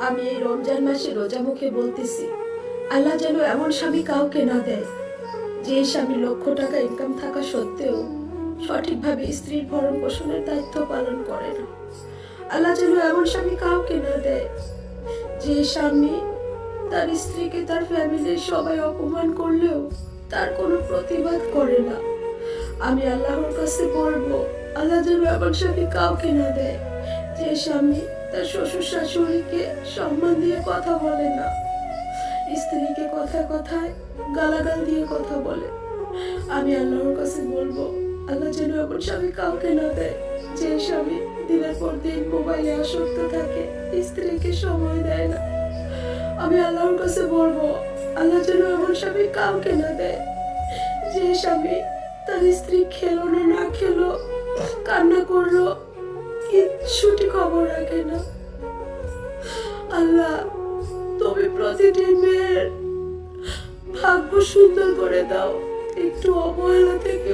আমি এই রমজান মাসে রোজা মুখে বলতেছি, আল্লাহ যেন এমন স্বামী কাউকে না দেয়, যে স্বামী লক্ষ টাকা ইনকাম থাকা সত্ত্বেও সঠিকভাবে স্ত্রীর ভরণ পোষণের দায়িত্ব পালন করে না। আল্লাহ যেন এমন স্বামী কাউকে না দেয়, যে স্বামী তার স্ত্রীকে, তার ফ্যামিলির সবাই অপমান করলেও তার কোনো প্রতিবাদ করে না। আমি আল্লাহর কাছে বলব আল্লাহ যেন এমন স্বামী কাউকে না দেয়। যে স্বামী তার শ্বশুর শাশুড়িকে সম্মান দিয়ে কথা বলে না। স্ত্রীকে কথায় কথায় গালাগাল দিয়ে কথা বলে। আমি আল্লাহর কাছে বলব, আল্লাহ যেন এমন স্বামী কাউকে না দেয়। যে স্বামী দিনের পর দিন মোবাইলে আসক্ত থাকে, স্ত্রীকে সময় দেয় না। আমি আল্লাহর কাছে বলব, আল্লাহ যেন এমন স্বামী কাউকে না দেয়। যে স্বামী তার স্ত্রী খেলো না না খেলো, কান্না করল, কিচ্ছুটি খবর রাখে না। আল্লাহ, তুমি প্রতিটি মেয়ের ভাগ্য সুন্দর করে দাও, একটু অবহেলা থেকে